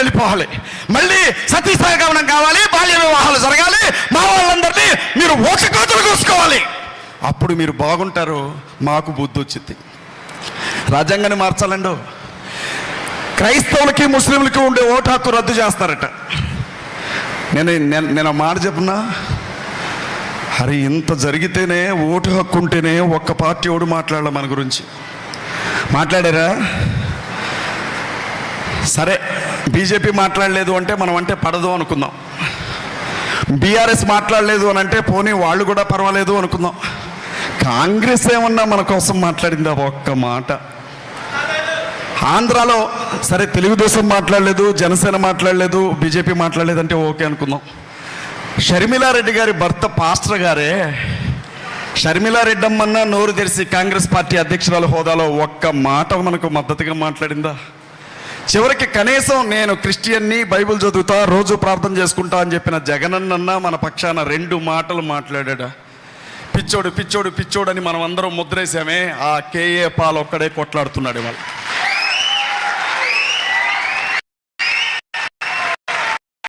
వెళ్ళిపోవాలి. మళ్ళీ సతీ సహగమనం కావాలి బాల్య వివాహాలు జరగాలి మా వాళ్ళందరినీ మీరు ఒక కోతలు కోసుకోవాలి. అప్పుడు మీరు బాగుంటారు మాకు బుద్ధి వచ్చింది. రాజ్యాంగాన్ని మార్చాలండు. క్రైస్తవులకి ముస్లింలకి ఉండే ఓటు హక్కు రద్దు చేస్తారట. నేను నేను మాట చెప్పినా అరే ఇంత జరిగితేనే ఓటు హక్కు ఉంటేనే ఒక్క పార్టీ ఓడు మాట్లాడాలి మన గురించి. మాట్లాడారా? సరే. బీజేపీ మాట్లాడలేదు అంటే మనం అంటే పడదు అనుకుందాం. బీఆర్ఎస్ మాట్లాడలేదు అని అంటే పోనీ వాళ్ళు కూడా పర్వాలేదు అనుకుందాం. కాంగ్రెస్ ఏమన్నా మన కోసం మాట్లాడిందా? ఒక్క మాట. ఆంధ్రాలో సరే తెలుగుదేశం మాట్లాడలేదు జనసేన మాట్లాడలేదు బీజేపీ మాట్లాడలేదు అంటే ఓకే అనుకుందాం. షర్మిలారెడ్డి గారి భర్త పాస్టర్ గారే షర్మిలారెడ్డి అమ్మన్నా నోరు తెరిసి కాంగ్రెస్ పార్టీ అధ్యక్షురాలు హోదాలో ఒక్క మాట మనకు మద్దతుగా మాట్లాడిందా? చివరికి కనీసం నేను క్రిస్టియన్ని బైబిల్ చదువుతా రోజు ప్రార్థన చేసుకుంటా అని చెప్పిన జగనన్న మన పక్షాన రెండు మాటలు మాట్లాడా పిచ్చోడు పిచ్చోడు పిచ్చోడు అని మనం అందరం ముద్రేసామే ఆ కేఏ పాల్ ఒక్కడే కొట్లాడుతున్నాడు వాళ్ళు